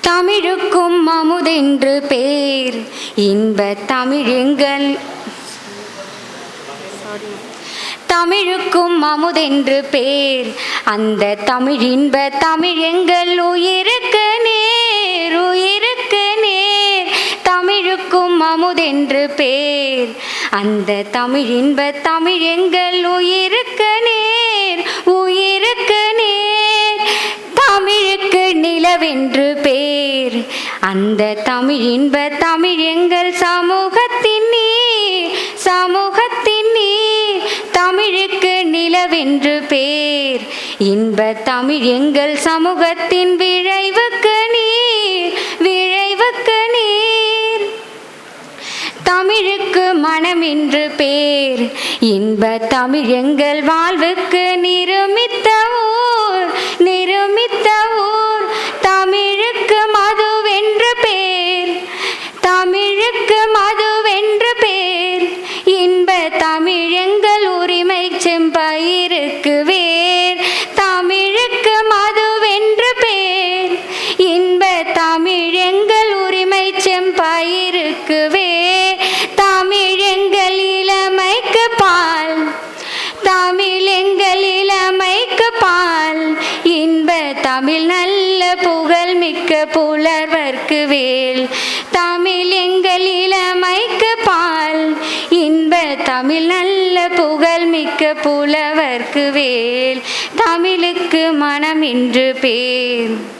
தமிழுக்கும் அமுதென்று பேர். இன்ப தமிழெங்கள். தமிழுக்கும் அமுதென்று பேர். அந்த தமிழ் இன்ப தமிழ் எங்கள் உயிருக்கு நேர் உயிருக்கு நேர். தமிழுக்கும் அமுதென்று பேர். அந்த தமிழ் இன்ப தமிழ் எங்கள் உயிருக்கு நிலவென்று பேர். அந்த தமிழ் இன்ப தமிழ் எங்கள் சமூகத்தின் நீர். சமூகத்தின் நீர். தமிழுக்கு நிலவென்று பேர். இன்ப தமிழ் எங்கள் சமூகத்தின் விழைவுக்கு நீர். விழைவுக்கு நீர். தமிழுக்கு மனம் என்று பேர். இன்ப தமிழ் எங்கள் வாழ்வுக்கு நிறு தமிழ் எங்கள் உரிமை செம்பாயிருக்குவே. வேர் தமிழ் எங்கள் இளமைக்கு பால். தமிழ் எங்கள் இளமைக்கு பால். இன்ப தமிழ் நல்ல புகழ் மிக்க புலவர்க்கு வேல். தமிழ் எங்கள் இளமைக்கு பால். இன்ப தமிழ் நல்ல புகழ் மிக்க புலவர்க்கு வேல். தமிழுக்கு மனம் என்று பேர்.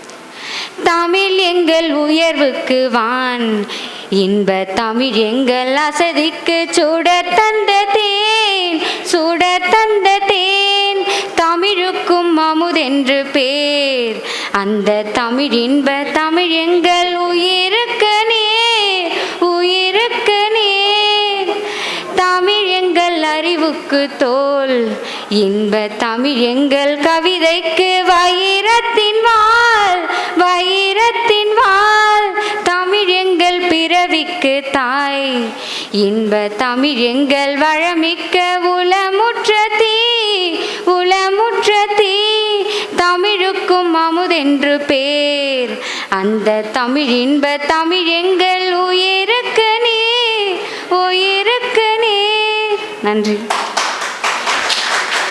தமிழ் எங்கள் உயர்வுக்கு வான். இன்ப தமிழ் எங்கள் அசதிக்கு சுடர் தந்த தேன். சுடர் தந்த தேன் தமிழுக்கும் அமுதென்று பேர். அந்த தமிழ் இன்ப தமிழ் எங்கள் உயிருக்கு நேர் உயிருக்கு நேர். தமிழ் எங்கள் அறிவுக்கு தோல். இன்ப தமிழ் எங்கள் கவிதைக்கு வைரத்தின் வா பிறவிக்கு தாய். இன்ப தமிழ் எங்கள் வளமிக்க உளமுற்ற தீ உளமுற்ற தீ. தமிழுக்கும் அமுதென்று பேர். அந்த தமிழ் இன்ப தமிழ் எங்கள் உயிருக்கு நீ உயிருக்கு நீ நன்றி.